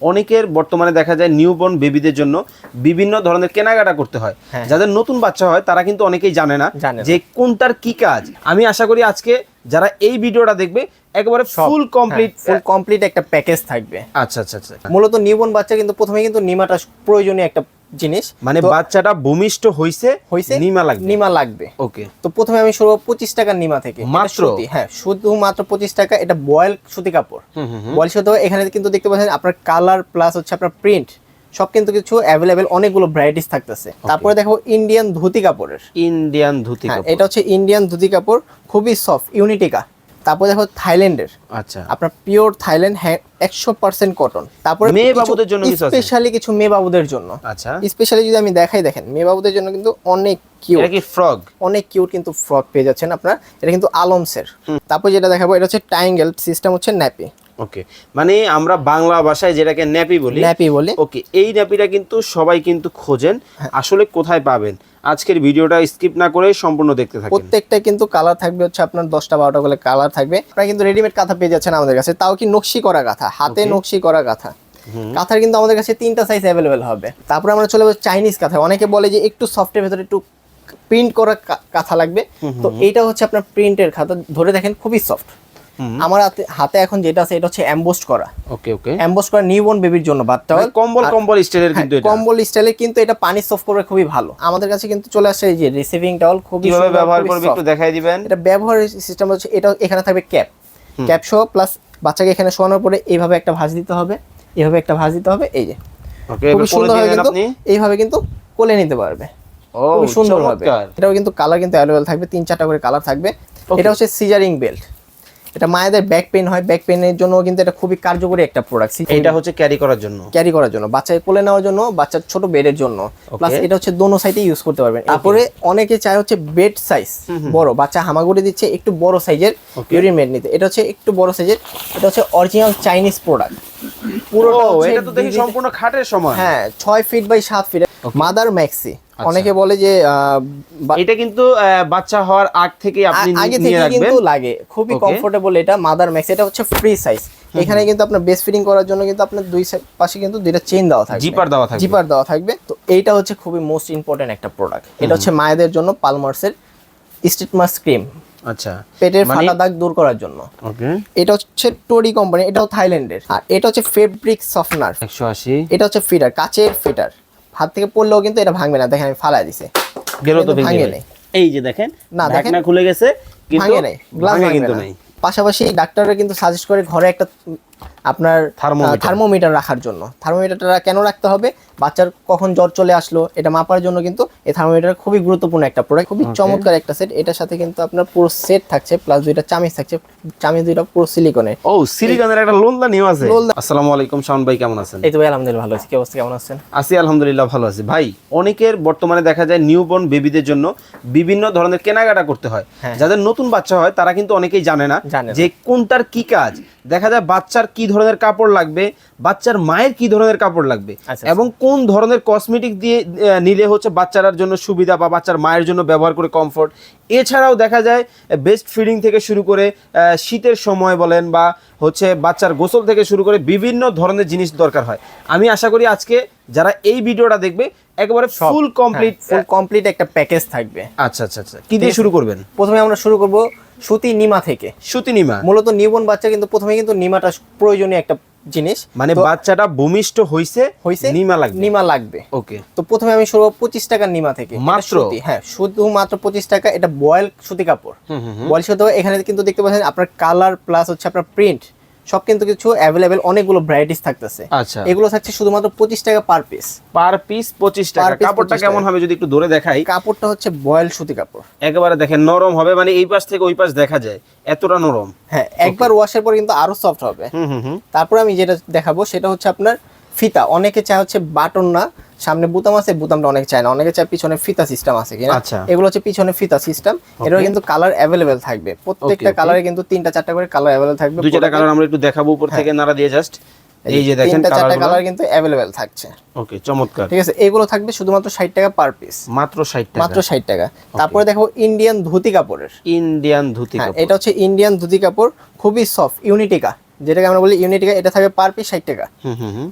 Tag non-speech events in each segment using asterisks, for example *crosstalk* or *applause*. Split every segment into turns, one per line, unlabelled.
অনেকের বর্তমানে দেখা যায় নিউবর্ন বেবিদের জন্য বিভিন্ন ধরনের কেনাকাটা করতে হয়
হ্যাঁ।
যাদের নতুন বাচ্চা হয় তারা কিন্তু অনেকেই জানে না
জানে না।
যে কোনটার কি কাজ আমি আশা করি আজকে যারা এই ভিডিওটা দেখবে একেবারে ফুল কমপ্লিট
ফুল কমপ্লিট একটা প্যাকেজ থাকবে
আচ্ছা আচ্ছা আচ্ছা
মূলত নিউবর্ন বাচ্চা কিন্তু প্রথমে কিন্তু নিমাটা প্রয়োজনীয় একটা জিনিস।
মানে বাচ্চাটা ভূমিষ্ঠ হইছে
হইছে
নিমা লাগবে।
নিমা লাগবে।
ওকে।
তো প্রথমে আমি শুরু পঁচিশ টাকার নিমা থেকে।
মাত্র?
হ্যাঁ শুধুমাত্র পঁচিশ টাকা এটা বয়েল সুতি কাপড়। বয়েল সুতি এখানে কিন্তু দেখতে পাচ্ছেন আপনার কালার প্লাস হচ্ছে আপনার প্রিন্ট। সব কিন্তু কিছু অ্যাভেলেবেল অনেকগুলো ভ্যারাইটিস থাকতেছে। তারপরে দেখো ইন্ডিয়ান ধুতি কাপড়ের।
ইন্ডিয়ান ধুতি
হ্যাঁ
কাপড়।
এটা হচ্ছে ইন্ডিয়ান ধুতি কাপড় খুবই সফট ইউনিটিকা তারপরে দেখো থাইল্যান্ডের।
আচ্ছা।
আপনার পিওর থাইল্যান্ড একশো পার্সেন্ট কটন তারপরে
মেয়ে বাবুদের জন্য
স্পেশালি কিছু মেয়ে বাবুদের জন্য।
আচ্ছা।
স্পেশালি যদি আমি দেখাই দেখেন মেয়ে বাবুদের জন্য কিন্তু অনেক কিউট
কি ফ্রগ
অনেক কিউট কিন্তু ফ্রগ পেয়ে যাচ্ছেন আপনার। এটা কিন্তু আলমসের। তারপর যেটা দেখাবো এটা হচ্ছে টাইঙ্গেল সিস্টেম হচ্ছে ন্যাপি
ওকে মানে আমরা বাংলা ভাষায় যেটাকে ন্যাপি বলি
ন্যাপি বলে।
ওকে এই ন্যাপিটা কিন্তু সবাই কিন্তু খোঁজেন
হ্যাঁ।
আসলে কোথায় পাবেন। আজকের ভিডিওটা স্কিপ না করে সম্পূর্ণ দেখতে থাকেন।
প্রত্যেকটা কিন্তু কালার থাকবে হচ্ছে আপনার দশটা বারোটা করে কালার থাকবে। আপনারা কিন্তু রেডিমেড কাঁথা পেয়ে যাচ্ছেন আমাদের কাছে। তাও কি নকশি করা কাঁথা? হাতে নকশি করা কাঁথা। কাঁথার কিন্তু আমাদের কাছে তিনটা সাইজ অ্যাভেলেবেল হবে। তারপরে আমরা চলে যাব চাইনিজ কাঁথা অনেকে বলে যে একটু সফটের ভেতরে একটু প্রিন্ট করা কাঁথা লাগবে। তো এইটা হচ্ছে আপনার প্রিন্টের খাতা ধরে দেখেন খুবই সফট আমার হাতে হাতে এখন যেটা আছে এটা হচ্ছে অ্যাম্বোস্ট করা।
ওকে ওকে
অ্যাম্বোস্ট করা নিউবর্ন বেবির জন্য বাচ্চা
মানে কম্বল কম্বল স্টাইলের কিন্তু এটা।
কম্বল স্টাইলে কিন্তু এটা পানি সফট করবে খুবই ভালো। আমাদের কাছে কিন্তু চলে আসছে এই যে রিসিভিং টাওয়াল খুবই
কীভাবে ব্যবহার করবে একটু দেখাই দিবেন?
এটা ব্যবহারের সিস্টেম হচ্ছে এটা এখানে থাকবে ক্যাপ ক্যাপ সহ প্লাস বাচ্চাকে এখানে শোয়ানোর পরে এইভাবে একটা ভাঁজ দিতে হবে। এইভাবে একটা ভাঁজ দিতে হবে এই যে।
ওকে
খুবই সুন্দর হবে কিন্তু এইভাবে কিন্তু কোলে নিতে পারবে।
ও
খুবই সুন্দর হবে এটাও কিন্তু কালার কিন্তু অ্যাভেলেবল থাকবে তিন চারটা করে কালার থাকবে। এটা হচ্ছে সিজারিং বেল্ট এটা মায়েদের ব্যাক পেন হয় ব্যাক পেনের জন্য কিন্তু এটা খুবই কার্যকরী একটা প্রোডাক্ট
এটা হচ্ছে ক্যারি করার জন্য।
ক্যারি করার জন্য বাচ্চাকে কোলে নেওয়ার জন্য বাচ্চার ছোট বেডের জন্য। প্লাস এটা হচ্ছে দোনো সাইডে ইউজ করতে পারবেন। তারপরে অনেকে চায় হচ্ছে বেড সাইজ বড়। বাচ্চা হামাগুড়ি দিচ্ছে একটু বড় সাইজের ইউরিন মেড নিতে। এটা হচ্ছে একটু বড় সাইজের এটা হচ্ছে অরিজিনাল চাইনিজ প্রোডাক্ট পুরোটা
এটা তো দেখি সম্পূর্ণ খাটের সমান।
হ্যাঁ ছয় ফিট বাই সাত ফিট মাদার ম্যাক্সি। অনেকে বলে যে আহ,
এটা কিন্তু বাচ্চা হওয়ার আগ থেকে আপনি
আগে থেকে কিন্তু লাগে। খুবই কমফোর্টেবল এটা মাদার ম্যাক্স এটা হচ্ছে ফ্রি সাইজ এখানে কিন্তু আপনার বেস্ট ফিটিং করার জন্য কিন্তু আপনার দুই পাশে কিন্তু দুইটা চেইন দেওয়া থাকবে।
জিপার দেওয়া থাকবে।
জিপার দেওয়া থাকবে। তো এইটা হচ্ছে খুবই মোস্ট ইম্পর্টেন্ট একটা প্রোডাক্ট এটা হচ্ছে মায়েদের জন্য পালমার্সের স্টিটমাস ক্রিম
আচ্ছা।
পেটের
মানে-
ফাটা দাগ দূর করার জন্য।
ওকে।
এটা হচ্ছে টোরি কোম্পানি এটাও থাইল্যান্ডের। আর এটা হচ্ছে ফেব্রিক সফটনার
একশো আশি।
এটা হচ্ছে ফিটার কাচের ফিটার। হাত থেকে পড়লেও কিন্তু এটা ভাঙবে না দেখেন আমি ফালাই দিছে।
গেল তো ভেঙে
নাই।
এই যে দেখেন
না, দেখেন।
খুলে গেছে কিন্তু
ভাঙে নাই গ্লাস
ভাঙে কিন্তু নাই।
পাশাপাশি ডাক্তাররা কিন্তু সাজেস্ট করে ঘরে একটা আপনার থার্মোমিটার রাখার জন্য। থার্মোমিটারটা কেন রাখতে হবে? বাচ্চার কখন জ্বর চলে আসলো এটা মাপার জন্য কিন্তু এই থার্মোমিটার খুবই গুরুত্বপূর্ণ একটা প্রোডাক্ট খুবই চমৎকার একটা সেট এটার সাথে কিন্তু আপনার পুরো সেট থাকছে প্লাস দুইটা চামিচ থাকছে। চামিচ দুইটা পুরো সিলিকনের
ও সিলিকনের একটা লোলদা নিউ আছে। আসসালামু আলাইকুম শাওন ভাই কেমন আছেন?
এই তো ভাই আলহামদুলিল্লাহ ভালো আছি। কি অবস্থা কেমন আছেন?
আছি আলহামদুলিল্লাহ ভালো আছি। ভাই অনেকের বর্তমানে দেখা যায় নিউবর্ন বেবিদের জন্য বিভিন্ন ধরনের কেনাকাটা করতে হয়।
হ্যাঁ।
যাদের নতুন বাচ্চা হয় তারা কিন্তু অনেকেই জানে না
জানে না।
যে কোনটার কি কাজ। দেখা যায় বাচ্চার কি ধরনের কাপড় লাগবে বাচ্চার মায়ের কি ধরনের কাপড় লাগবে
আচ্ছা,
এবং কোন ধরনের কসমেটিক দিয়ে নিলে হচ্ছে বাচ্চার জন্য সুবিধা বা বাচ্চার মায়ের জন্য ব্যবহার করে কমফোর্ট এছাড়াও দেখা যায় বেস্ট ফিডিং থেকে শুরু করে শীতের সময় বলেন বা হচ্ছে বাচ্চার গোসল থেকে শুরু করে বিভিন্ন ধরনের জিনিস দরকার হয়। আমি আশা করি আজকে যারা এই ভিডিওটা দেখবে একেবারে ফুল কমপ্লিট
ফুল কমপ্লিট একটা প্যাকেজ থাকবে।
আচ্ছা আচ্ছা আচ্ছা। কি দিয়ে শুরু করবেন?
প্রথমে আমরা শুরু করব সুতি নিমা থেকে।
সুতি নিমা?
মূলত নিউবর্ন বাচ্চা কিন্তু প্রথমে কিন্তু নিমাটা প্রয়োজনীয় একটা জিনিস।
মানে বাচ্চাটা ভূমিষ্ঠ হইছে
হইছে
নিমা লাগবে।
নিমা লাগবে।
ওকে।
তো প্রথমে আমি শুরু পঁচিশ টাকার নিমা থেকে।
মাত্র?
হ্যাঁ শুধুমাত্র পঁচিশ টাকা এটা বয়েল সুতি কাপড়।
হুম হুম
বয়েল সুতি এখানে কিন্তু দেখতে পাচ্ছেন আপনার কালার প্লাস হচ্ছে আপনার প্রিন্ট সব কিন্তু কিছু অ্যাভেলেবেল অনেকগুলো ভ্যারাইটিস থাকতেছে।
আচ্ছা।
এগুলো থাকছে শুধুমাত্র পঁচিশ টাকা পার পিস
পার পিস পঁচিশ টাকা। কাপড়টা কেমন হবে যদি একটু ধরে দেখাই?
কাপড়টা হচ্ছে বয়েল সুতি কাপড়।
একেবারে দেখেন নরম হবে মানে এই পাশ থেকে ওই পাশ দেখা যায়। এতটা নরম।
হ্যাঁ একবার ওয়াশের পর কিন্তু আরও সফট হবে।
হুম হুম হুম।
তারপর আমি যেটা দেখাবো সেটা হচ্ছে আপনার ফিতা। অনেকে চায় হচ্ছে বাটন না সামনে বুতাম আছে বুতামটা অনেকে চায় না। অনেকে চায় পিছনে ফিতা সিস্টেম আছে কিনা
আচ্ছা।
এগুলো হচ্ছে পিছনে ফিতা সিস্টেম এটাও কিন্তু কালার অ্যাভেলেবেল থাকবে। প্রত্যেকটা. কালারে কিন্তু তিনটা চারটা করে কালার অ্যাভেলেবেল থাকবে।
দুই চারটা কালার আমরা একটু দেখাবো উপর থেকে নাড়া দিয়ে জাস্ট এই যে দেখেন
তিনটা চারটা
কালার
কিন্তু অ্যাভেলেবেল থাকছে।
ওকে চমৎকার।
ঠিক আছে এগুলো থাকবে শুধুমাত্র ষাট টাকা পার পিস
মাত্র ষাট টাকা।
মাত্র ষাট টাকা। তারপরে দেখো ইন্ডিয়ান ধুতি কাপড়ের।
ইন্ডিয়ান ধুতি
হ্যাঁ
কাপড়।
এটা হচ্ছে ইন্ডিয়ান ধুতি কাপড় খুবই সফট ইউনিটিকা যেটাকে আমরা বলি ইউনিটিকা এটা থাকবে পার পিস ষাট টাকা।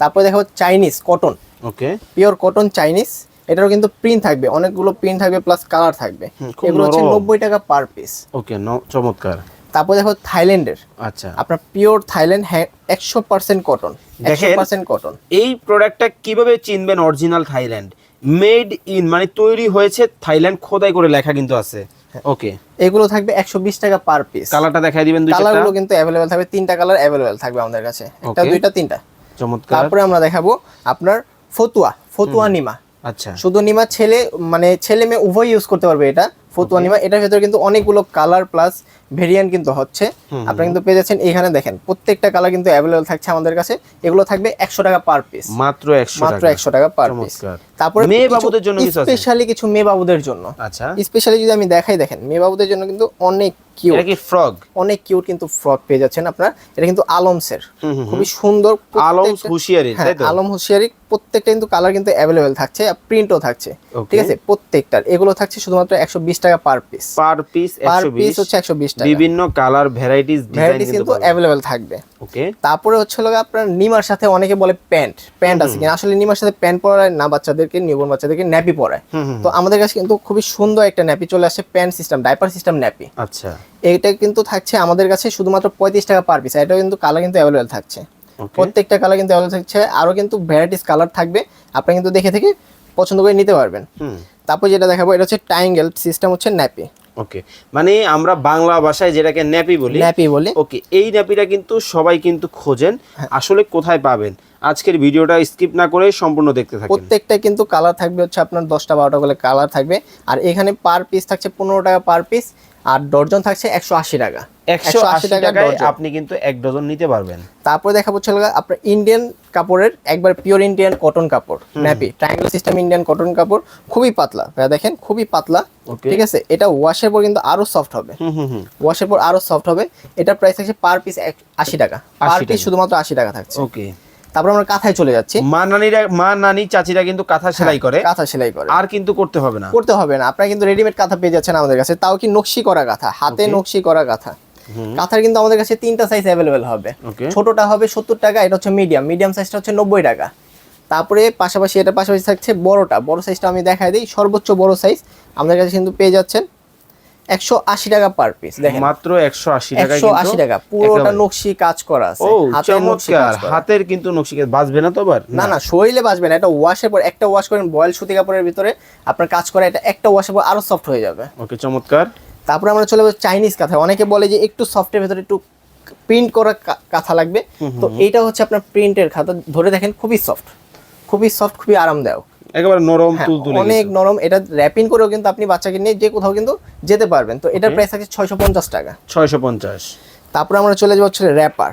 তারপরে দেখাবো Chinese cotton
okay
pure cotton Chinese এটারও কিন্তু প্রিন্ট থাকবে অনেকগুলো প্রিন্ট থাকবে প্লাস কালার থাকবে। এগুলো হচ্ছে নব্বই টাকা পার পিস
ওকে চমৎকার।
তারপর দেখো থাইল্যান্ডের
আচ্ছা।
আপনার পিওর থাইল্যান্ড একশো পার্সেন্ট কটন একশো পার্সেন্ট কটন
এই প্রোডাক্টটা কীভাবে চিনবেন অরিজিনাল থাইল্যান্ড মেড ইন মানে তৈরি হয়েছে থাইল্যান্ড খোদাই করে লেখা কিন্তু আছে। ওকে
এগুলো থাকবে একশো বিশ টাকা পার পিস
কালারটা দেখাই দিবেন দুইটা
কালারগুলো কিন্তু अवेलेबल থাকবে। তিনটা কালার অ্যাভেলেবেল থাকবে আমাদের কাছে। একটা দুইটা তিনটা।
চমৎকার।
তারপরে আমরা দেখাবো আপনার ফতুয়া ফতুয়া নিমা।
আচ্ছা।
শুধু নিমা ছেলে মানে ছেলে মেয়ে উভয় ইউজ করতে পারবে এটা। ফতুয়া নিমা। এটার ভেতরে কিন্তু অনেকগুলো কালার প্লাস ভেরিয়েন্ট কিন্তু হচ্ছে। আপনারা কিন্তু পেয়ে যাচ্ছেন এখানে দেখেন প্রত্যেকটা কালার কিন্তু অ্যাভেলেবল থাকছে আমাদের কাছে। এগুলো থাকবে একশো টাকা পার পিস
মাত্র একশো
মাত্র একশো টাকা পার পিস তারপরে
মেয়ে বাবুদের জন্য?
স্পেশালি কিছু মেয়ে বাবুদের জন্য।
আচ্ছা।
স্পেশালি যদি আমি দেখাই দেখেন মেয়ে বাবুদের জন্য কিন্তু অনেক কিউট
এটা কি ফ্রগ
অনেক কিউট কিন্তু ফ্রক পেয়ে যাচ্ছেন আপনার। এটা কিন্তু আলমসের। খুবই সুন্দর
আলম হুঁশিয়ারি
হ্যাঁ
তাই তো?
আলম হুঁশিয়ারি। প্রত্যেকটা কিন্তু কালার কিন্তু অ্যাভেলেবেল থাকছে আর প্রিন্টও থাকছে। ঠিক আছে? প্রত্যেকটার। এগুলো থাকছে শুধুমাত্র একশো বিশ টাকা per piece
per piece
per
একশো
পিস
বিশ
হচ্ছে একশো বিশ টাকা
বিভিন্ন কালার ভ্যারাইটিস ডিজাইন
ভ্যারাইটিস
কিন্তু
অ্যাভেলেবেল থাকবে।
ওকে
তারপরে হচ্ছে হলো আপনার নিমার সাথে অনেকে বলে প্যান্ট। প্যান্ট আছে কিনা? আসলে নিমার সাথে প্যান্ট পরায় না বাচ্চাদেরকে নিউবর্ন বাচ্চাদেরকে ন্যাপি পরায়। তো আমাদের কাছে কিন্তু খুবই সুন্দর একটা ন্যাপি চলে আসছে pant system diaper system nappy
আচ্ছা।
এইটা কিন্তু থাকছে আমাদের কাছে শুধুমাত্র পঁয়ত্রিশ টাকা পার পিস এটা কিন্তু কালার কিন্তু অ্যাভেলেবেল থাকছে। প্রত্যেকটা কালার কিন্তু অ্যাভেলেবল থাকছে আরও কিন্তু ভ্যারাইটিস কালার থাকবে। আপনি কিন্তু দেখে থেকে পছন্দ করে নিতে পারবেন।
হুম।
তারপর যেটা দেখাবো এটা হচ্ছে টাইঙ্গেল সিস্টেম হচ্ছে ন্যাপি
ওকে মানে আমরা বাংলা ভাষায় যেটাকে ন্যাপি বলি
ন্যাপি বলি।
ওকে এই ন্যাপিটা কিন্তু সবাই কিন্তু খোঁজেন
হ্যাঁ।
আসলে কোথায় পাবেন? আজকের ভিডিওটা স্কিপ না করে সম্পূর্ণ দেখতে থাকেন।
প্রত্যেকটা কিন্তু কালার থাকবে হচ্ছে আপনার দশটা বারোটা করে কালার থাকবে। আর এখানে পার পিস থাকছে পনেরো টাকা পার পিস আর ডর্জন থাকছে একশো আশি টাকা।
একশো আশি টাকায় আপনি কিন্তু এক ডজন নিতে পারবেন।
তারপরে দেখাবো হচ্ছে আপনার ইন্ডিয়ান কাপড়ের একবার পিওর ইন্ডিয়ান কটন কাপড় nappy triangle system Indian cotton কাপড় খুবই পাতলা। দেখেন খুবই পাতলা. ঠিক আছে? এটা ওয়াশের পর কিন্তু আরও সফট হবে। ওয়াশের পর আরও সফট হবে। এটা প্রাইস থাকছে পার পিস আশি টাকা। পার পিস শুধুমাত্র আশি টাকা থাকছে।
ওকে
তারপর আমরা কাঁথায় চলে যাচ্ছি।
মা নানিরা মা নানি চাচিরা কিন্তু কাঁথা সেলাই করে।
কাঁথা সেলাই করে।
আর কিন্তু করতে হবে না।
করতে হবে না। আপনারা কিন্তু রেডিমেড কাঁথা পেয়ে যাচ্ছেন আমাদের কাছে। তাও কি নকশি করা কাঁথা? হাতে নকশি করা কাঁথা। কাঁথার কিন্তু আমাদের কাছে তিনটা সাইজ অ্যাভেলেবেল হবে। ছোটটা হবে সত্তর টাকা এটা হচ্ছে মিডিয়াম মিডিয়াম সাইজটা হচ্ছে নব্বই টাকা। তারপরে পাশাপাশি এটা পাশাপাশি থাকছে বড়টা। বড় সাইজটা আমি দেখাই দিই। সর্বোচ্চ বড় সাইজ আমাদের কাছে কিন্তু পেয়ে যাচ্ছেন। একশো আশি টাকা পার পিস দেখেন।
মাত্র একশো আশি টাকা
একশো আশি টাকা পুরোটা নকশি কাজ করা আছে
চমৎকার। হাতের কিন্তু নকশি কাজ। বাজবে না তো আবার?
না না। শরীরে বাঁচবে না এটা ওয়াশের পর একটা ওয়াশ করেন বয়েল সুতি কাপড়ের ভিতরে আপনার কাজ করা এটা একটা ওয়াশের পর আরও সফট হয়ে যাবে।
ওকে চমৎকার।
তারপরে আমরা চলে যাব চাইনিজ কাঁথা অনেকে বলে যে একটু সফটের ভেতরে একটু প্রিন্ট করা কাঁথা লাগবে। তো এইটা হচ্ছে আপনার প্রিন্টের খাতা ধরে দেখেন খুবই সফট খুবই সফট খুবই আরামদায়ক।
একেবারে নরম
হ্যাঁ,
তুল তুলে
অনেক নরম। এটা র্যাপিং করেও কিন্তু আপনি বাচ্চাকে নিয়ে যে কোথাও কিন্তু যেতে পারবেন। তো এটার প্রাইস আছে ছয়শো পঞ্চাশ টাকা।
ছয়শো পঞ্চাশ।
তারপরে আমরা চলে যাব হচ্ছে র্যাপার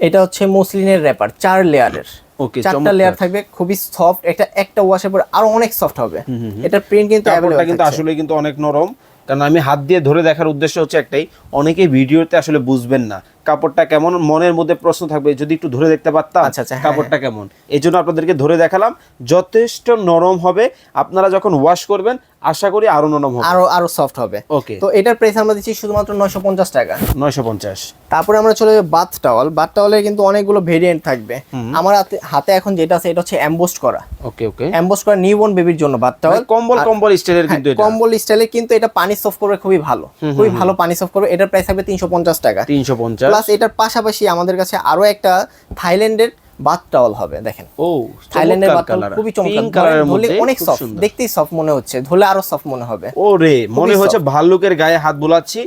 এটা হচ্ছে মসলিনের র্যাপার চার লেয়ারের।
ওকে
চারটা লেয়ার থাকবে খুবই সফট এটা একটা ওয়াশের পর আরও অনেক সফট হবে। এটার প্রিন্ট কিন্তু
কিন্তু আসলে কিন্তু অনেক নরম। কারণ আমি হাত দিয়ে ধরে দেখার উদ্দেশ্য হচ্ছে একটাই অনেকে ভিডিওতে আসলে বুঝবেন না কাপড়টা কেমন মনের মধ্যে প্রশ্ন থাকবে যদি একটু ধরে দেখতে পারতাম
আচ্ছা, আচ্ছা, হ্যাঁ,
কাপড়টা কেমন। এই জন্য আপনাদেরকে ধরে দেখালাম যথেষ্ট নরম হবে আপনারা যখন ওয়াশ করবেন আশা করি আরও নরম হবে।
আরও আরও সফট হবে।
ওকে
তো এটার প্রাইস আমরা দিচ্ছি শুধুমাত্র নয়শো পঞ্চাশ টাকা।
নয়শো পঞ্চাশ।
তারপরে আমরা চলে যাব বাথ টাওয়াল বাথ টাওয়ালের কিন্তু অনেকগুলো ভেরিয়েন্ট থাকবে। আমার হাতে হাতে এখন যেটা আছে এটা হচ্ছে অ্যাম্বোস্ট করা।
ওকে ওকে
অ্যাম্বোস্ট করা নিউবর্ন বেবির জন্য বাথ টাওয়াল
কম্বল কম্বল স্টাইলের কিন্তু এটা।
কম্বল স্টাইলে কিন্তু এটা পানি সফট করবে খুবই ভালো। খুবই ভালো পানি সফট করবে। এটার প্রাইস থাকবে তিনশো পঞ্চাশ টাকা।
তিনশো পঞ্চাশ।
প্লাস এটার পাশাপাশি আমাদের কাছে আরও একটা থাইল্যান্ডের বাথ টাওয়াল হবে দেখেন।
ও
থাইল্যান্ডের বাথ
টাওয়াল
খুবই চমৎকার।
মধ্যে
অনেক সফট দেখতেই সফট মনে হচ্ছে ধরলে আরও সফট মনে হবে।
ও রে মনে হচ্ছে ভাল্লুকের গায়ে হাত বোলাচ্ছি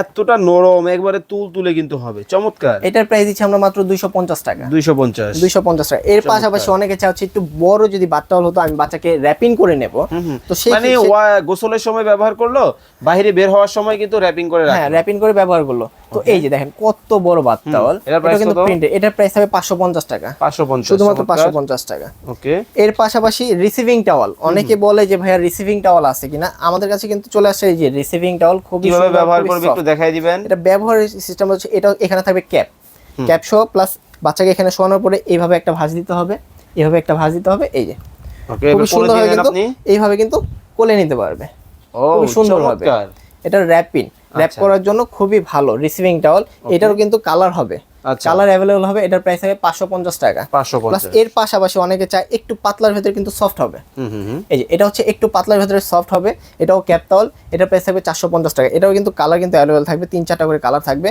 এতটা নরম একবারে তুল তুলে কিন্তু হবে। চমৎকার।
এটার প্রাইস দিচ্ছি আমরা মাত্র দুইশো পঞ্চাশ টাকা।
দুইশো পঞ্চাশ।
দুইশো পঞ্চাশ টাকা। এর পাশাপাশি অনেকে চাচ্ছে একটু বড় যদি টাওয়াল হতো আমি বাচ্চাকে র্যাপিং করে নেব। তো সেই
মানে গোসলের সময় ব্যবহার করল বাইরে বের হওয়ার সময় কিন্তু র্যাপিং করে
হ্যাঁ র্যাপিং করে ব্যবহার করল। তো এই যে দেখেন কত বড়
এটার
এটা কিন্তু
কত?
প্রিন্টেড এটার প্রাইস হবে পাঁচশো পঞ্চাশ টাকা।
পাঁচশো পঞ্চাশ
শুধুমাত্র পাঁচশো পঞ্চাশ টাকা।
ওকে
এর পাশাপাশি রিসিভিং টাওয়াল অনেকে বলে যে ভাইয়া রিসিভিং টাওয়াল আছে কিনা? আমাদের কাছে কিন্তু চলে আসছে এই যে রিসিভিং টাওয়াল খুবই
কীভাবে ব্যবহার করবে। একটু দেখাই দিবেন।
এটা ব্যবহারের সিস্টেম হচ্ছে এটা এখানে থাকবে ক্যাপ ক্যাপ সহ প্লাস বাচ্চাকে এখানে শোয়ানোর পরে এইভাবে একটা ভাঁজ দিতে হবে এইভাবে একটা ভাঁজ দিতে হবে এই যে।
ওকে
খুবই সুন্দর হবে কিন্তু
আপনি?
এইভাবে কিন্তু কোলে নিতে পারবে।
ও
খুবই সুন্দর হবে এটা র্যাপিং র্যাপ
আচ্ছা।
করার জন্য খুবই ভালো রিসিভিং টাওয়াল এটারও কিন্তু কালার হবে। কালার অ্যাভেলেবল হবে এটার প্রাইস হবে পাঁচশো পঞ্চাশ টাকা।
পাঁচশো
প্লাস এর পাশাপাশি অনেকে চায় একটু পাতলার ভেতরে কিন্তু সফট হবে।
হুম হুম হুম।
এই যে এটা হচ্ছে একটু পাতলার ভেতরে সফট হবে এটাও ক্যাপটল এটা প্রাইস থাকবে চারশো পঞ্চাশ টাকা। এটাও কিন্তু কালার কিন্তু অ্যাভেলেবেল থাকবে তিন চারটা করে কালার থাকবে।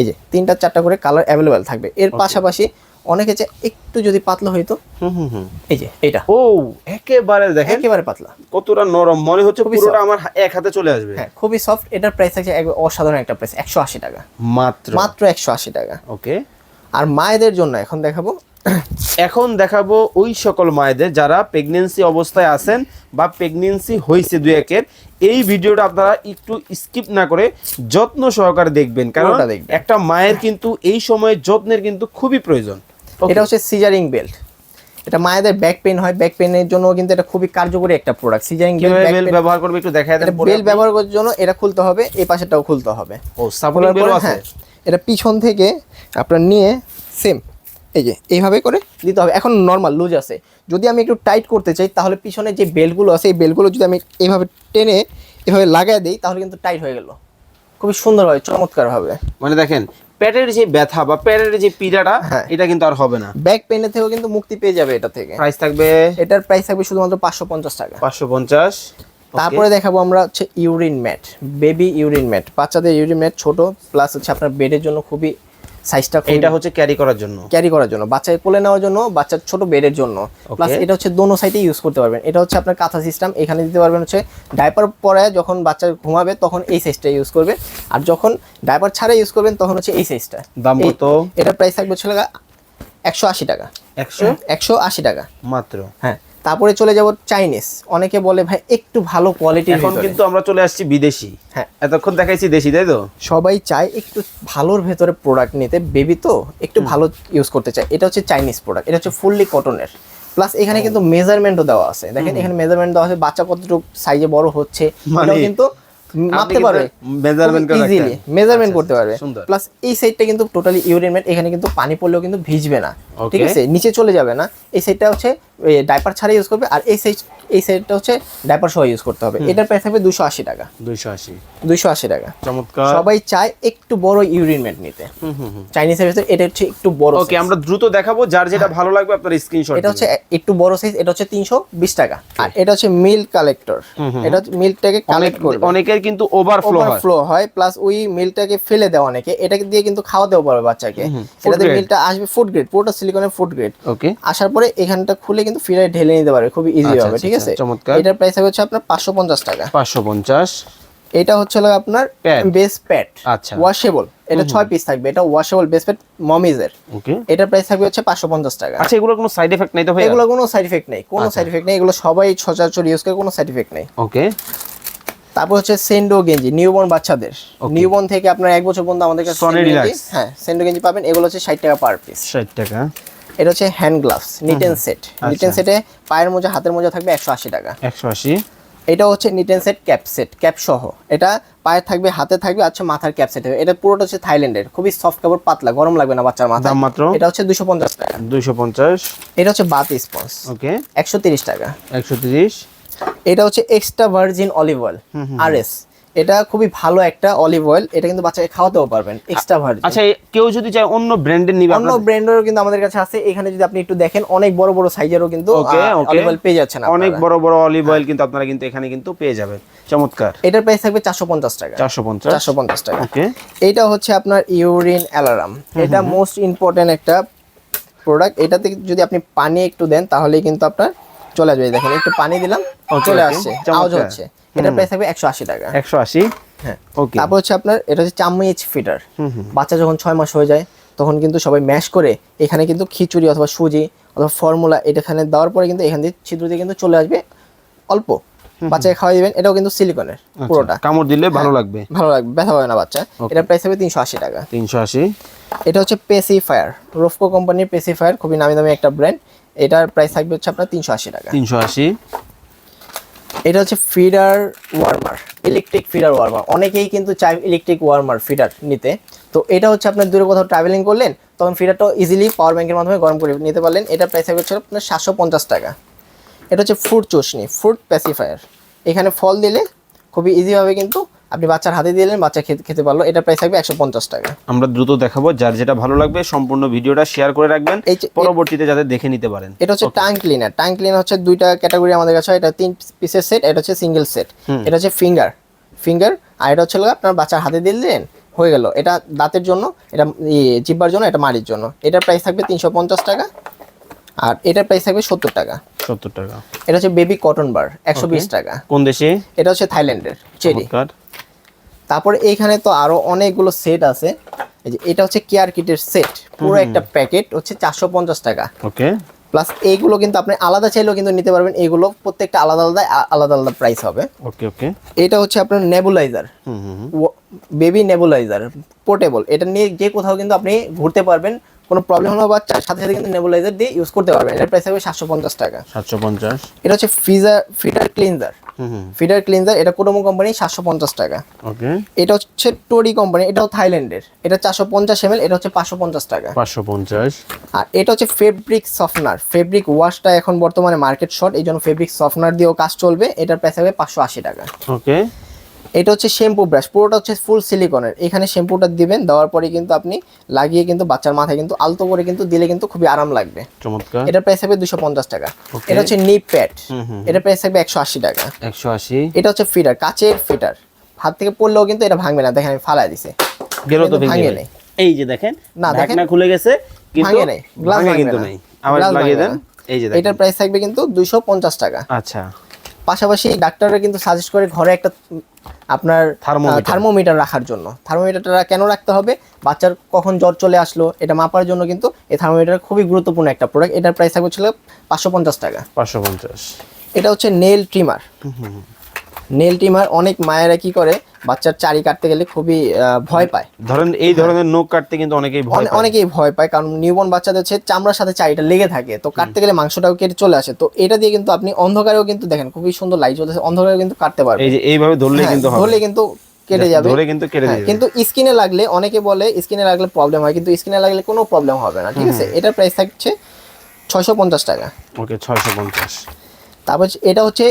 এই যে তিনটা চারটা করে কালার অ্যাভেলেবেল থাকবে। এর পাশাপাশি অনেকে চায় একটু যদি পাতলা হইতো
হুম হুম হুম।
এই যে এটা
ও একেবারে দেখেন।
একেবারে পাতলা।
কতটা নরম। মনে হচ্ছে পুরোটা আমার এক হাতে চলে আসবে।
হ্যাঁ খুবই সফট এটার প্রাইস একবার অসাধারণ একটা প্রাইস একশো আশি টাকা।
মাত্র।
মাত্র একশো আশি টাকা।
ওকে।
আর মায়েদের জন্য এখন দেখাবো। *coughs*
এখন দেখাবো ওই সকল মায়েদের যারা প্রেগনেন্সি অবস্থায় আছেন বা প্রেগনেন্সি হয়েছে দুই একের। এই ভিডিওটা আপনারা একটু স্কিপ না করে যত্ন সহকারে দেখবেন। কারণ। একটা মায়ের কিন্তু এই সময়ে যত্নের কিন্তু খুবই প্রয়োজন.
এটা হচ্ছে সিজারিং বেল্ট এটা মায়েদের ব্যাক পেন হয় ব্যাক পেনের জন্য কিন্তু এটা খুবই কার্যকরী একটা প্রোডাক্ট সিজারিং
বেল
বেল্ট
ব্যবহার করবে একটু দেখায় দেন
এটা বেল ব্যবহার করার জন্য এটা খুলতে হবে এই পাশেটাও খুলতে হবে।
ও সাপোর্টিং
পরে,
আছে।
হ্যাঁ, এটা পিছন থেকে আপনার নিয়ে সেম এই যে এইভাবে করে দিতে হবে। এখন নর্মাল লুজ আছে। যদি আমি একটু টাইট করতে চাই তাহলে পিছনে যে বেলগুলো আছে এই বেলগুলো যদি আমি এইভাবে টেনে এভাবে লাগাই দিই তাহলে কিন্তু টাইট হয়ে গেল। খুবই সুন্দর হয় চমৎকার হবে
মানে দেখেন পেটের যে ব্যথা বা পেটের যে পীড়াটা
হ্যাঁ।
এটা কিন্তু আর হবে না।
ব্যাক পেনে থেকেও কিন্তু মুক্তি পেয়ে যাবে এটা থেকে।
প্রাইস থাকবে?
এটার প্রাইস থাকবে শুধুমাত্র পাঁচশো পঞ্চাশ টাকা।
পাঁচশো পঞ্চাশ।
তারপরে দেখাবো আমরা হচ্ছে urine mat baby urine mat বাচ্চাদের ইউরিন ম্যাট ছোট প্লাস হচ্ছে আপনার বেডের জন্য খুবই সাইজটা
এটা হচ্ছে ক্যারি করার জন্য।
ক্যারি করার জন্য। বাচ্চাকে কোলে নেওয়ার জন্য বাচ্চার ছোট বেডের জন্য। প্লাস এটা হচ্ছে দোনো সাইডে ইউজ করতে পারবেন। এটা হচ্ছে আপনার কাঁথা সিস্টেম এখানে দিতে পারবেন হচ্ছে ডাইপার পরে যখন বাচ্চা ঘুমাবে তখন এই সাইজটা ইউজ করবে। আর যখন ডাইপার ছাড়া ইউজ করবেন তখন হচ্ছে এই সাইজটা
দাম কত?
এটার প্রাইস থাকবে হচ্ছে একশো আশি টাকা।
একশো?
একশো আশি টাকা।
মাত্র?
হ্যাঁ। তারপরে চলে যাব চাইনিজ। অনেকে বলে ভাই একটু ভালো কোয়ালিটির
এখন কিন্তু আমরা চলে আসছি বিদেশি।
হ্যাঁ।
এতক্ষণ দেখাইছি দেশি তাই তো?
সবাই চায় একটু ভালোর ভেতরে প্রোডাক্ট নিতে। বেবি তো একটু ভালো ইউজ করতে চায়। এটা হচ্ছে চাইনিজ প্রোডাক্ট এটা হচ্ছে ফুললি কটনের প্লাস এখানে কিন্তু মেজারমেন্টও দেওয়া আছে। দেখেন এখানে মেজারমেন্ট দেওয়া আছে বাচ্চা কতটুকু সাইজে বড় হচ্ছে।
মানে
কিন্তু মাপতে পারবে মেজারমেন্ট
আচ্ছা,
করতে পারবে।
সুন্দর।
প্লাস এই সাইডটা কিন্তু টোটালি ইউরিনমেন্ট এখানে কিন্তু পানি পড়লেও কিন্তু ভিজবে না. ঠিক আছে? নিচে চলে যাবে না। এই সাইডটা হচ্ছে ডাইপার ছাড়া ইউজ করবে। আর এই সাইড এই সাইডটা হচ্ছে ডাইপার সহ ইউজ করতে হবে। এটার প্রাইস থাকবে দুশো আশি টাকা।
দুইশো আশি।
দুইশো আশি টাকা।
চমৎকার।
সবাই চায় একটু বড় ইউরিনমেন্ট নিতে।
হুম হুম হুম।
চাইনিজের ভিতরে এটা হচ্ছে একটু বড়
ওকে আমরা দ্রুত দেখাবো যার যেটা ভালো লাগবে আপনার স্ক্রিনশট
এটা হচ্ছে একটু বড় সাইজ এটা হচ্ছে তিনশো বিশ টাকা। আর এটা হচ্ছে মিল্ক কালেক্টর এটা মিল্কটাকে কালেক্ট করবে।
অনেকের কিন্তু ওভারফ্লো হয়।
ওভারফ্লো হয় প্লাস ওই মিল্কটাকে ফেলে দেয় অনেকে। এটাকে দিয়ে কিন্তু খাওয়াতেও পারবে বাচ্চাকে। এটাতে। মিল্কটা আসবে ফুড গ্রেড পুরোটা সিলিকনের ফুড গ্রেড
ওকে
আসার পরে এখানটা খুলে কিন্তু ফিরে ঢেলে নিতে পারবে খুবই ইজি
আচ্ছা,
হবে
আচ্ছা,
ঠিক
আচ্ছা,
আছে?
চমৎকার।
এটার প্রাইস হবে হচ্ছে আপনার পাঁচশো পঞ্চাশ টাকা।
পাঁচশো পঞ্চাশ।
এটা হচ্ছে হলো আপনার বেস প্যাড
আচ্ছা।
ওয়াশেবল এটা ছয় পিস থাকবে এটা ওয়াশেবল বেস প্যাড মমিজের।
ওকে
এটার প্রাইস থাকবে হচ্ছে পাঁচশো পঞ্চাশ টাকা।
আচ্ছা এগুলো কোনো সাইড এফেক্ট নাই তো ভাই
এগুলো কোনো সাইড এফেক্ট নেই কোনো সাইড এফেক্ট নেই এগুলো সবাই সচরাচর ইউজ করে কোনো সাইড এফেক্ট নেই।
ওকে
তারপর হচ্ছে সেন্ডো গেঞ্জি নিউবর্ন বাচ্চাদের। নিউবর্ন থেকে আপনার এক বছর পর্যন্ত আমাদের কাছে হ্যাঁ সেন্ডো গেঞ্জি পাবেন। এগুলো হচ্ছে ষাট টাকা পার পিস
ষাট টাকা।
এটা হচ্ছে hand gloves knit and set knit
আচ্ছা।
সেটে পায়ের মোজা হাতের মোজা থাকবে একশো আশি টাকা।
একশো আশি।
এটা হচ্ছে knit and set cap set cap সহ। এটা পায়ে থাকবে হাতে থাকবে আচ্ছা মাথার ক্যাপ সেট এটা পুরোটা হচ্ছে থাইল্যান্ডের। খুবই সফট কাপড় পাতলা গরম লাগবে না বাচ্চার মাথা
দাম মাত্র?
এটা হচ্ছে দুশো পঞ্চাশ টাকা।
দুইশো পঞ্চাশ।
এটা হচ্ছে বাত স্পঞ্জ
ওকে
একশো তিরিশ টাকা।
একশো তিরিশ।
এটা হচ্ছে এক্সট্রা ভার্জিন অলিভ অয়েল আর এস এটা খুবই ভালো একটা অলিভ অয়েল এটা কিন্তু বাচ্চাকে খাওয়াতেও পারবেন এক্সট্রা ভার্জিন
আচ্ছা কেউ যদি চায় অন্য ব্র্যান্ডের নিবে
অন্য ব্র্যান্ডেরও কিন্তু আমাদের কাছে আছে এখানে যদি আপনি একটু দেখেন অনেক বড় বড় সাইজেরও কিন্তু অলিভ অয়েল পেয়ে যাচ্ছেন
অনেক বড় বড় অলিভ অয়েল কিন্তু আপনারা কিন্তু এখানে কিন্তু পেয়ে যাবেন। চমৎকার।
এটার প্রাইস থাকবে চারশো পঞ্চাশ টাকা।
চারশো পঞ্চাশ?
চারশো পঞ্চাশ টাকা।
ওকে।
এটা হচ্ছে আপনার ইউরিন অ্যালার্ম এটা মোস্ট ইম্পর্টেন্ট একটা প্রোডাক্ট এটাতে যদি আপনি পানি একটু দেন তাহলেই কিন্তু আপনার চলে আসবে দেখেন একটু পানি দিলাম চলে আসছে। আওয়াজ হচ্ছে। এটার প্রাইস থাকবে একশো আশি টাকা।
একশো আশি?
হ্যাঁ।
ওকে
তারপর হচ্ছে আপনার এটা হচ্ছে চামচ ফিটার বাচ্চা যখন ছয় মাস হয়ে যায় তখন কিন্তু সবাই ম্যাশ করে এখানে কিন্তু খিচুড়ি অথবা সুজি অথবা ফর্মুলা এখানে দেওয়ার পরে কিন্তু এখান দিয়ে ছিদ্র দিয়ে কিন্তু চলে আসবে অল্প। বাচ্চাকে খাওয়াই দিবেন এটাও কিন্তু সিলিকনের পুরোটা।
কামড় দিলে ভালো লাগবে।
ভালো লাগবে ব্যথা পাবে না বাচ্চা। এটার প্রাইস হবে তিনশো আশি টাকা।
তিনশো আশি।
এটা হচ্ছে পেসিফায়ার রোফকো কোম্পানির পেসিফায়ার খুবই নামি দামি একটা ব্র্যান্ড এটার প্রাইস থাকবে হচ্ছে আপনার তিনশো আশি টাকা।
তিনশো আশি।
এটা হচ্ছে feeder warmer electric feeder warmer অনেকেই কিন্তু চাই ইলেকট্রিক ওয়ার্মার ফিডার নিতে। তো এটা হচ্ছে আপনার দূরে কোথাও ট্রাভেলিং করলেন তখন ফিডারটা ইজিলি পাওয়ার ব্যাংকের মাধ্যমে গরম করে নিতে পারলেন। এটার প্রাইস থাকবে হচ্ছে আপনার সাতশো পঞ্চাশ টাকা। এটা হচ্ছে ফ্রুট চুষনি ফ্রুট প্যাসিফায়ার এখানে ফল দিলে খুবই ইজিভাবে কিন্তু আপনি বাচ্চার হাতে দিলেন বাচ্চা খেতে পারল। এটা প্রাইস থাকবে একশো পঞ্চাশ টাকা।
আমরা দ্রুত দেখাবো যার যেটা ভালো লাগবে সম্পূর্ণ ভিডিওটা শেয়ার করে রাখবেন।
এই
পরবর্তীতে যাতে দেখে নিতে পারেন।
এটা হচ্ছে টাং ক্লিনার টাং ক্লিনার হচ্ছে দুইটা ক্যাটাগরি আমাদের কাছে এটা তিন পিসের সেট এটা হচ্ছে সিঙ্গেল সেট এটা হচ্ছে ফিঙ্গার ফিঙ্গার আর এটা হচ্ছে আপনার বাচ্চার হাতে দিলেন হয়ে গেল। এটা দাঁতের জন্য এটা জিব্বার জন্য এটা মাড়ির জন্য। এটার প্রাইস থাকবে তিনশো পঞ্চাশ টাকা আর এটার প্রাইস থাকবে সত্তর টাকা।
সত্তর টাকা।
এটা হচ্ছে বেবি কটন বার একশো বিশ টাকা।
কোন দেশে?
এটা হচ্ছে থাইল্যান্ডের চেরি। তারপরে এইখানে তো আরও অনেকগুলো সেট আছে। এই যে এটা হচ্ছে কেয়ার কিটের সেট পুরো একটা প্যাকেট হচ্ছে চারশো পঞ্চাশ টাকা।
ওকে।
প্লাস এইগুলো কিন্তু আপনি আলাদা চাইলেও কিন্তু নিতে পারবেন এগুলো প্রত্যেকটা আলাদা আলাদা আলাদা আলাদা প্রাইস হবে।
ওকে ওকে।
এটা হচ্ছে আপনার nebuliser
hmm hmm
baby nebuliser portable এটা নিয়ে যে কোথাও কিন্তু আপনি ঘুরতে পারবেন কোনো প্রবলেম হলো বাচ্চার সাথে সাথে কিন্তু নেবুলাইজার দিয়ে ইউজ করতে পারবেন। এটার প্রাইস হবে সাতশো পঞ্চাশ টাকা।
সাতশো পঞ্চাশ।
এটা হচ্ছে ফিজার ফিডার ক্লিনজার
হুম হুম।
ফিডার ক্লিনজার এটা কোডোমো কোম্পানি সাতশো পঞ্চাশ টাকা।
ওকে।
এটা হচ্ছে টোরি কোম্পানি এটাও থাইল্যান্ডের। এটা চারশো পঞ্চাশ এম এটা হচ্ছে পাঁচশো পঞ্চাশ টাকা।
পাঁচশো পঞ্চাশ।
আর এটা হচ্ছে ফেব্রিক সফটনার ফেব্রিক ওয়াশটা এখন বর্তমানে মার্কেট শর্ট এই জন্য ফেব্রিক সফটনার দিয়েও কাজ চলবে। এটার প্রাইস হবে পাঁচশো আশি টাকা।
ওকে।
এটা হচ্ছে শ্যাম্পু ব্রাশ পুরোটা হচ্ছে ফুল সিলিকনের এখানে শ্যাম্পুটা দিবেন দেওয়ার পরে কিন্তু আপনি লাগিয়ে কিন্তু বাচ্চার মাথায় কিন্তু আলতো করে কিন্তু দিলে কিন্তু খুবই আরাম লাগবে।
চমৎকার।
এটার প্রাইস হবে দুশো পঞ্চাশ টাকা। এটা হচ্ছে নিপ প্যাড
হুম হুম
এটার প্রাইস থাকবে একশো আশি টাকা।
একশো আশি।
এটা হচ্ছে ফিটার কাচের ফিটার হাত থেকে পড়লেও কিন্তু এটা ভাঙবে না দেখেন আমি ফালাই দিছে।
গেল তো ভেঙে।
নেই।
এই যে দেখেন
না, দেখেন।
ঢাকনা খুলে গেছে কিন্তু
ভাঙে নেই,
ভাঙে কিন্তু
না।
নেই। আবার লাগিয়ে দেন। এই যে
এটার প্রাইস থাকবে কিন্তু দুইশো পঞ্চাশ টাকা।
আচ্ছা।
পাশাপাশি ডাক্তাররা কিন্তু সাজেস্ট করে ঘরে একটা আপনার থার্মোমিটার রাখার জন্য। থার্মোমিটারটা কেন রাখতে হবে? বাচ্চার কখন জ্বর চলে আসলো এটা মাপার জন্য কিন্তু এই থার্মোমিটার খুবই গুরুত্বপূর্ণ একটা প্রোডাক্ট এটার প্রাইস থাকবে ছিল পাঁচশো পঞ্চাশ টাকা।
পাঁচশো পঞ্চাশ।
এটা হচ্ছে নেল ট্রিমার নেল ট্রিমার অনেক মায়েরা কি করে বাচ্চার চারি কাটতে গেলে খুবই ভয় পায়।
ধরেন এই ধরনের নখ কাটতে কিন্তু অনেকেই ভয়
অনেকেই ভয় পায় কারণ নিউবর্ন বাচ্চাদের হচ্ছে চামড়ার সাথে চারিটা লেগে থাকে তো কাটতে গেলে মাংসটাও কেটে চলে আসে তো এটা দিয়ে কিন্তু আপনি অন্ধকারেও কিন্তু দেখেন খুবই সুন্দর লাইট চলতেছে অন্ধকারেও কিন্তু কাটতে পারবেন
এই যে এইভাবে ধরলে
হ্যাঁ,
কিন্তু হবে।
ধরলে কিন্তু কেটে যাবে।
ধরে কিন্তু কেটে
হ্যাঁ,
দিবে
কিন্তু স্কিনে লাগলে অনেকে বলে স্কিনে লাগলে প্রবলেম হয় কিন্তু স্কিনে লাগলে কোনো প্রবলেম হবে না ঠিক আছে? এটার প্রাইস থাকছে ছয়শো পঞ্চাশ টাকা।
ওকে ছয়শো পঞ্চাশ।
তারপর এটা হচ্ছে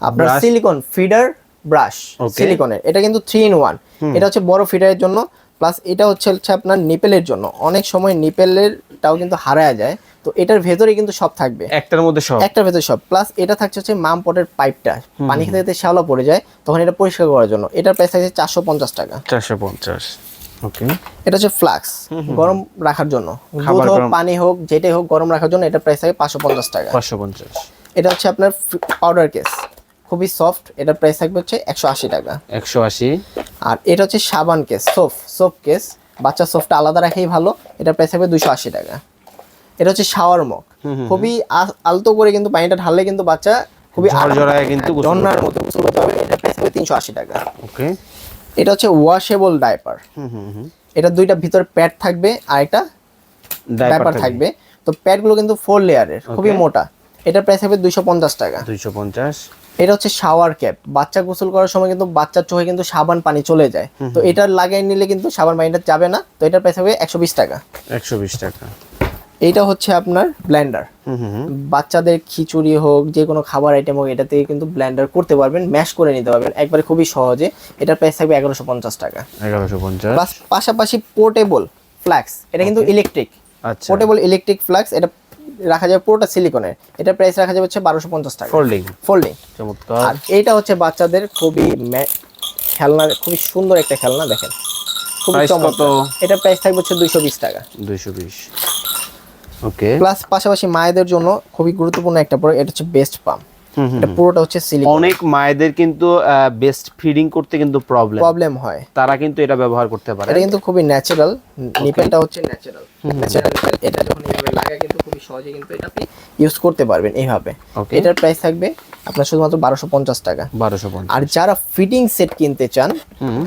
আপনার সিলিকন ফিডার ব্রাশ সিলিকনের এটা কিন্তু থ্রি ইন ওয়ান এটা হচ্ছে বড় ফিডারের জন্য প্লাস এটা হচ্ছে হচ্ছে আপনার নিপেলের জন্য। অনেক সময় নিপেলেরটাও কিন্তু হারায় যায় তো এটার ভেতরে কিন্তু সব থাকবে।
একটার মধ্যে সব?
একটার ভেতরে সব। প্লাস এটা থাকছে হচ্ছে মাম পটের পাইপটা পানি খেতে খেতে শ্যাওলা পড়ে যায় তখন এটা পরিষ্কার করার জন্য। এটার প্রাইস থাকছে চারশো পঞ্চাশ টাকা।
চারশো পঞ্চাশ। ওকে
এটা হচ্ছে ফ্লাক্স গরম রাখার জন্য। দুধ হোক পানি হোক যেটাই হোক গরম রাখার জন্য এটা প্রাইস থাকে পাঁচশো পঞ্চাশ টাকা।
পাঁচশো পঞ্চাশ।
এটা হচ্ছে আপনার পাউডার কেস খুবই সফট এটার প্রাইস থাকবে হচ্ছে একশো আশি টাকা।
একশো আশি।
আর এটা হচ্ছে সাবান কেস সোপ সোপ কেস বাচ্চা সোপটা আলাদা রাখাই ভালো এটার প্রাইস থাকবে দুশো আশি টাকা। এটা হচ্ছে শাওয়ার মগ খুবই আলতো করে কিন্তু পানিটা ঢাললে কিন্তু বাচ্চা খুবই
ঝরঝরায় কিন্তু
মতো গোসল করতে হবে এটার প্রাইস থাকবে তিনশো আশি টাকা।
ওকে।
এটা হচ্ছে ওয়াশেবল ডাইপার
হুম হুম হুম।
এটা দুইটা ভিতর প্যাড থাকবে আর একটা
ডাইপার
থাকবে। তো প্যাডগুলো কিন্তু ফোর লেয়ারের খুবই মোটা এটার প্রাইস থাকবে দুইশো পঞ্চাশ টাকা।
দুইশো পঞ্চাশ।
এটা হচ্ছে শাওয়ার ক্যাপ বাচ্চা গোসল করার সময় কিন্তু বাচ্চার চোখে কিন্তু সাবান পানি চলে যায়। তো এটা লাগিয়ে নিলে কিন্তু সাবান পানিটা যাবে না। তো এটার প্রাইস হবে একশো বিশ টাকা।
একশো বিশ টাকা।
এইটা হচ্ছে আপনার ব্লেন্ডার
হুম হুম হুম।
বাচ্চাদের খিচুড়ি হোক যে কোনো খাবার আইটেম হোক এটা থেকে কিন্তু ব্লেন্ডার করতে পারবেন ম্যাশ করে নিতে পারবেন। একবারে খুবই সহজে। এটার প্রাইস থাকবে এগারোশো পঞ্চাশ টাকা।
এগারোশো পঞ্চাশ।
পাশাপাশি পোর্টেবল ফ্ল্যাক্স এটা কিন্তু ইলেকট্রিক পোর্টেবল ইলেকট্রিক ফ্ল্যাক্স এটা রাখা যাবে পুরোটা সিলিকনের এটার প্রাইস রাখা যাবে হচ্ছে বারোশো পঞ্চাশ টাকা।
ফোল্ডিং
ফোল্ডিং
চমৎকার।
আর এইটা হচ্ছে বাচ্চাদের খুবই খেলনা খুবই সুন্দর একটা খেলনা দেখেন। খুবই চমৎকার। এটা প্রাইস থাকবে হচ্ছে দুইশো বিশ টাকা।
দুইশো বিশ। ওকে
প্লাস পাশাপাশি মায়েদের জন্য খুবই গুরুত্বপূর্ণ একটা প্রোডাক্ট এটা হচ্ছে বেস্ট পাম্প এটা পুরোটা হচ্ছে সিলিকন
অনেক মায়েদের কিন্তু বেস্ট ফিডিং করতে কিন্তু প্রবলেম
প্রবলেম হয়।
তারা কিন্তু এটা ব্যবহার করতে পারে।
এটা কিন্তু খুবই ন্যাচারাল নিপেলটা হচ্ছে ন্যাচারাল ন্যাচারাল নিপেল এটা যখন এইভাবে লাগায় কিন্তু খুবই সহজে কিন্তু এটা আপনি ইউজ করতে পারবেন এইভাবে। এটার প্রাইস থাকবে আপনার শুধুমাত্র বারোশো পঞ্চাশ টাকা।
বারোশো
আর যারা ফিটিং সেট কিনতে চান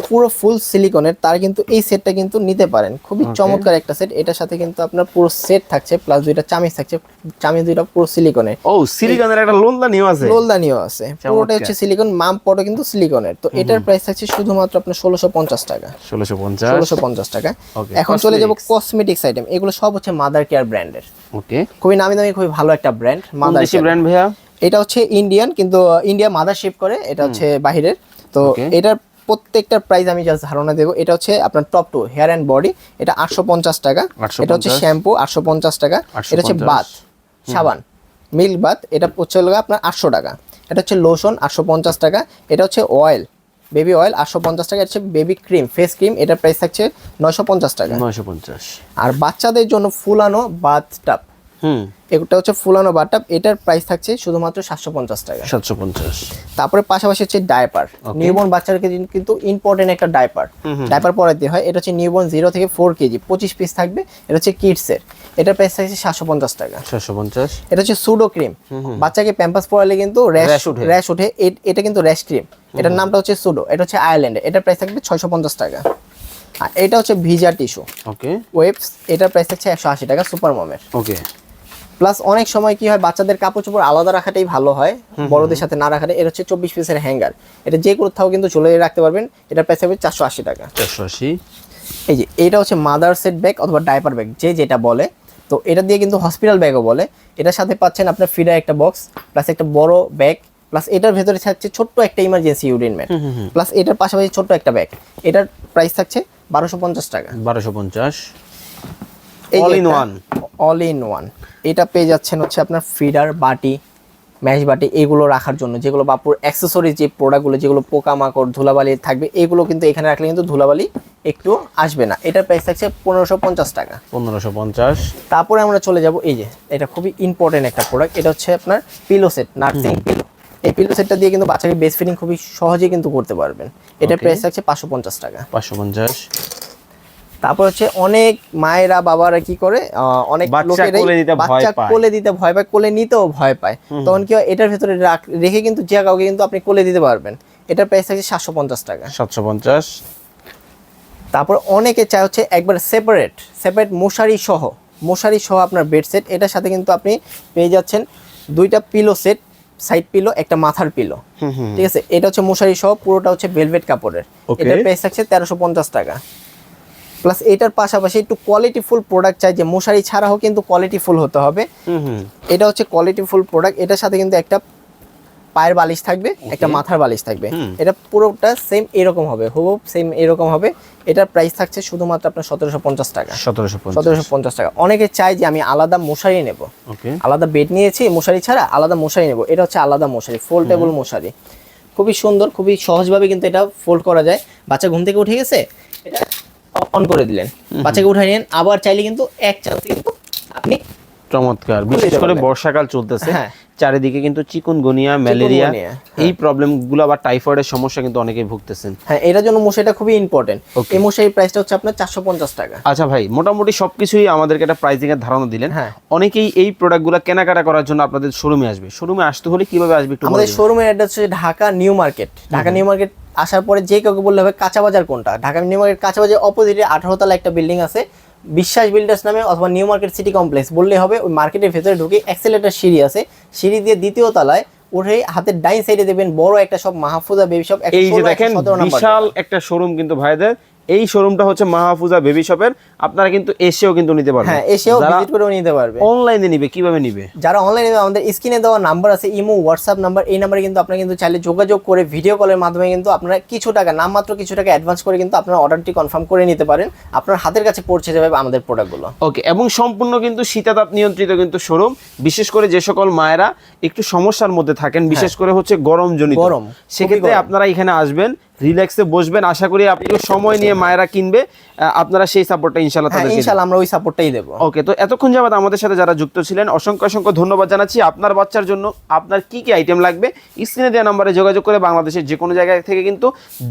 পুরো ফুল সিলিকনের তারা কিন্তু এই সেটটা কিন্তু নিতে পারেন। খুবই চমৎকার একটা সেট এটার সাথে কিন্তু আপনার পুরো সেট থাকছে প্লাস দুইটা চামিচ থাকছে। চামিচ দুইটা পুরো সিলিকনের
ও সিলিকনের একটা লোনদা নিউ আছে।
লোলদানিও আছে। পুরোটা হচ্ছে সিলিকন মাম পটো কিন্তু সিলিকনের তো এটার প্রাইস থাকছে শুধুমাত্র আপনার ষোলোশো পঞ্চাশ টাকা।
ষোলোশো পঞ্চাশ।
ষোলোশো পঞ্চাশ টাকা। এখন চলে যাব। কসমেটিক্স আইটেম এগুলো সব হচ্ছে মাদার কেয়ার ব্র্যান্ডের
ওকে।
খুবই নামি দামি খুবই ভালো একটা ব্র্যান্ড মাদার
ব্র্যান্ড ভাইয়া?
এটা হচ্ছে ইন্ডিয়ান কিন্তু ইন্ডিয়া মাদার শিপ করে এটা হচ্ছে বাহিরের। তো এটার প্রত্যেকটার প্রাইস আমি জাস্ট ধারণা দেবো এটা হচ্ছে আপনার top to hair and body এটা আটশো পঞ্চাশ টাকা এটা হচ্ছে শ্যাম্পু আটশো পঞ্চাশ টাকা এটা হচ্ছে
850
বাথ সাবান মিল্ক বাথ এটা হচ্ছে আপনার আটশো টাকা এটা হচ্ছে লোশন আটশো পঞ্চাশ টাকা এটা হচ্ছে অয়েল বেবি অয়েল আটশো পঞ্চাশ টাকা হচ্ছে বেবি ক্রিম ফেস ক্রিম এটার প্রাইস থাকছে নয়শো পঞ্চাশ টাকা।
নয়শো পঞ্চাশ।
আর বাচ্চাদের জন্য ফুলানো বাথ টাব।
হুম।
এটা হচ্ছে ফুলানো বাথ টাব এটার প্রাইস থাকছে শুধুমাত্র সাতশো পঞ্চাশ টাকা।
সাতশো পঞ্চাশ।
তারপরে পাশাপাশি হচ্ছে ডায়পার নিউবর্ন বাচ্চাদেরকে কিন্তু ইম্পর্টেন্ট একটা ডায়পার ডায়পার পরাতে হয়। এটা হচ্ছে নিউবর্ন জিরো থেকে ফোর কেজি পঁচিশ পিস থাকবে। এটা হচ্ছে কিডসের এটার প্রাইস থাকছে সাতশো পঞ্চাশ টাকা।
সাতশো পঞ্চাশ।
এটা হচ্ছে সুডো ক্রিম বাচ্চাকে প্যাম্পাস পরালে কিন্তু র্যাশ
উঠে।
র্যাশ এ- এটা কিন্তু র্যাশ ক্রিম এটার নামটা হচ্ছে সুডো এটা হচ্ছে আয়ারল্যান্ডে এটার প্রাইস থাকবে ছয়শো পঞ্চাশ টাকা। আর এটা হচ্ছে ভিজা টিস্যু
ওকে
ওয়েবস এটার প্রাইস থাকছে একশো আশি টাকা সুপার মমের
ওকে
প্লাস অনেক সময় কি হয় বাচ্চাদের কাপড় চোপড় আলাদা রাখাটাই ভালো হয় বড়দের সাথে না রাখাটা এটা হচ্ছে চব্বিশ পিসের হ্যাঙ্গার। এটা যে কোথাও কিন্তু চলে রাখতে পারবেন এটার প্রাইস হবে চারশো আশি টাকা।
চারশো আশি।
এই যে এটা হচ্ছে মাদার সেট ব্যাগ অথবা ডাইপার ব্যাগ যে যেটা বলে। তো এটা দিয়ে কিন্তু হসপিটাল ব্যাগও বলে। এটার সাথে পাচ্ছেন আপনার ফিডার একটা বক্স প্লাস একটা বড় ব্যাগ প্লাস এটার ভেতরে থাকছে ছোট্ট একটা ইমার্জেন্সি ইউরিন ম্যাট প্লাস এটার পাশাপাশি ছোট্ট একটা ব্যাগ এটার প্রাইস থাকছে বারোশো পঞ্চাশ টাকা।
বারোশো পঞ্চাশ।
এই
in one
all in one এটা পেয়ে যাচ্ছেন হচ্ছে আপনার ফিডার বাটি ম্যাশ বাটি এগুলো রাখার জন্য। যেগুলো বাপুর অ্যাক্সেসরিজ যে প্রোডাক্টগুলো যেগুলো পোকামাকড় ধুলাবালি থাকবে এগুলো কিন্তু এখানে রাখলে কিন্তু ধুলাবালি একটু আসবে না। এটার প্রাইস থাকছে পনেরোশো পঞ্চাশ টাকা।
পনেরোশো পঞ্চাশ।
তারপরে আমরা চলে যাব এই যে এটা খুবই ইম্পর্টেন্ট একটা প্রোডাক্ট এটা হচ্ছে আপনার পিলো সেট নার্সিং পিলো এই পিলো সেটটা দিয়ে কিন্তু বাচ্চাকে বেস্ট ফিটিং খুবই সহজেই কিন্তু করতে পারবেন। এটার. প্রাইস থাকছে পাঁচশো পঞ্চাশ টাকা।
পাঁচশো পঞ্চাশ।
তারপর হচ্ছে অনেক মায়েরা বাবারা কি করে অনেক
বাচ্চা
লোকেরাই।
কোলে
দিতে ভয় পায়। কোলে নিতেও ভয় পায়। তখন কি হয় এটার ভেতরে রেখে কিন্তু যে কাউকে কিন্তু আপনি কোলে দিতে পারবেন। এটার প্রাইস থাকছে সাতশো পঞ্চাশ টাকা।
সাতশো পঞ্চাশ।
তারপর অনেকে চায় হচ্ছে একবার সেপারেট সেপারেট মশারি সহ মশারি সহ আপনার বেড সেট এটার সাথে কিন্তু আপনি পেয়ে যাচ্ছেন দুইটা পিলো সেট সাইড পিলো একটা মাথার পিলো ঠিক আছে? এটা হচ্ছে মশারি সহ পুরোটা হচ্ছে ভেলভেট কাপড়ের। এটার প্রাইস থাকছে তেরোশো পঞ্চাশ টাকা। প্লাস এটার পাশাপাশি একটু কোয়ালিটিফুল প্রোডাক্ট চাই যে মশারি ছাড়াও কিন্তু কোয়ালিটিফুল হতে হবে।
হুম হুম।
এটা হচ্ছে কোয়ালিটিফুল প্রোডাক্ট এটার সাথে কিন্তু একটা পায়ের বালিশ থাকবে একটা মাথার বালিশ থাকবে। এটা পুরোটা সেম এরকম হবে হুবহু সেম এরকম হবে। এটার প্রাইস থাকছে শুধুমাত্র আপনার সতেরোশো পঞ্চাশ টাকা।
সতেরোশো পঞ্চাশ।
সতেরোশো পঞ্চাশ টাকা। অনেকে চায় যে আমি আলাদা মশারি নেব। আলাদা বেড নিয়েছি মশারি ছাড়া আলাদা মশারি নেব। এটা হচ্ছে আলাদা মশারি ফোল্ডেবল মশারি। খুবই সুন্দর খুবই সহজভাবে কিন্তু এটা ফোল্ড করা যায়। বাচ্চা ঘুম থেকে উঠে গেছে? এটা অন করে দিলেন। বাচ্চাকে উঠাই নিলেন আবার চাইলে কিন্তু এক চান্স কিন্তু আপনি
চমৎকার। বিশেষ করে বর্ষাকাল চলতেছে।
হ্যাঁ।
চারিদিকে কিন্তু চিকুনগুনিয়া ম্যালেরিয়া
চিকুনগুনিয়া,
এই প্রবলেমগুলো বা টাইফয়েডের সমস্যা কিন্তু অনেকেই ভুগতেছেন।
হ্যাঁ এটার জন্য মশারিটা খুবই ইম্পর্টেন্ট. এই মশারির প্রাইসটা হচ্ছে আপনার চারশো পঞ্চাশ টাকা।
আচ্ছা ভাই মোটামুটি সবকিছুই আমাদেরকে একটা প্রাইসিং এর ধারণা দিলেন।
হ্যাঁ।
অনেকেই এই প্রোডাক্টগুলো কেনাকাটা করার জন্য আপনাদের শোরুমে আসবে। শোরুমে আসতে হলে কীভাবে আসবে একটু
আমাদের। শোরুমের অ্যাড্রেস হচ্ছে Dhaka new market. Dhaka new market আসার পরে যে কাউকে বললে হবে কাঁচা বাজার কোনটা? ঢাকা নিউ মার্কেট কাঁচা বাজার অপোজিটে আঠারো তলা একটা বিল্ডিং আছে। বিশ্বাস বিল্ডার্স নামে অথবা নিউ মার্কেট সিটি কমপ্লেক্স বললে হবে ওই মার্কেটের ভেতরে ঢুকে অ্যাক্সেলেটার সিঁড়ি আছে। সিঁড়ি দিয়ে দ্বিতীয় তলায় উঠে হাতের ডাইন সাইডে দেবেন বড় একটা সব মাহফুজা বেবি সব
এই যে দেখেন বিশাল একটা শোরুম কিন্তু ভাইদের। এই শোরুমটা হচ্ছে মাহফুজা বেবি শপের আপনারা কিন্তু এসেও কিন্তু নিতে পারবেন।
হ্যাঁ এসেও ভিজিট করেও নিতে পারবে।
অনলাইনে নিবে কীভাবে নিবে?
যারা অনলাইনে আমাদের স্ক্রিনে দেওয়া নাম্বার আছে ইমো হোয়াটসঅ্যাপ নাম্বার এই নাম্বারে কিন্তু আপনারা কিন্তু চাইলে যোগাযোগ করে ভিডিও কলের মাধ্যমে কিন্তু আপনারা কিছু টাকা নামমাত্র কিছু টাকা অ্যাডভান্স করে কিন্তু আপনারা অর্ডারটি কনফার্ম করে নিতে পারেন। আপনার হাতের কাছে পৌঁছে যাবে আমাদের প্রোডাক্টগুলো
ওকে এবং সম্পূর্ণ কিন্তু শীতাতাপ নিয়ন্ত্রিত কিন্তু শোরুম বিশেষ করে যে সকল মায়েরা একটু সমস্যার মধ্যে থাকেন বিশেষ করে হচ্ছে গরম জনিত
হ্যাঁ। গরম,
সেক্ষেত্রে আপনারা এখানে আসবেন রিল্যাক্সে বসবেন আশা করি আপনি সময় নিয়ে মায়েরা কিনবে। আপনারা সেই সাপোর্টটা ইনশাল্লাহ
হ্যাঁ
তাদেরকে
ইনশাল্লাহ আমরা ওই সাপোর্টটাই দেবো।
ওকে তো এতক্ষণ যাবাদ আমাদের সাথে যারা যুক্ত ছিলেন অসংখ্য অসংখ্য ধন্যবাদ জানাচ্ছি। আপনার বাচ্চার জন্য আপনার কি কি আইটেম লাগবে স্ক্রিনে দেওয়া নাম্বারে যোগাযোগ করে বাংলাদেশের যে কোনো জায়গা থেকে কিন্তু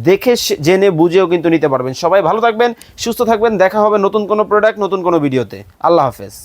দেখে জেনে বুঝেও কিন্তু নিতে পারবেন। সবাই ভালো থাকবেন সুস্থ থাকবেন। দেখা হবে নতুন কোনো প্রোডাক্ট নতুন কোনো ভিডিওতে আল্লাহ হাফেজ।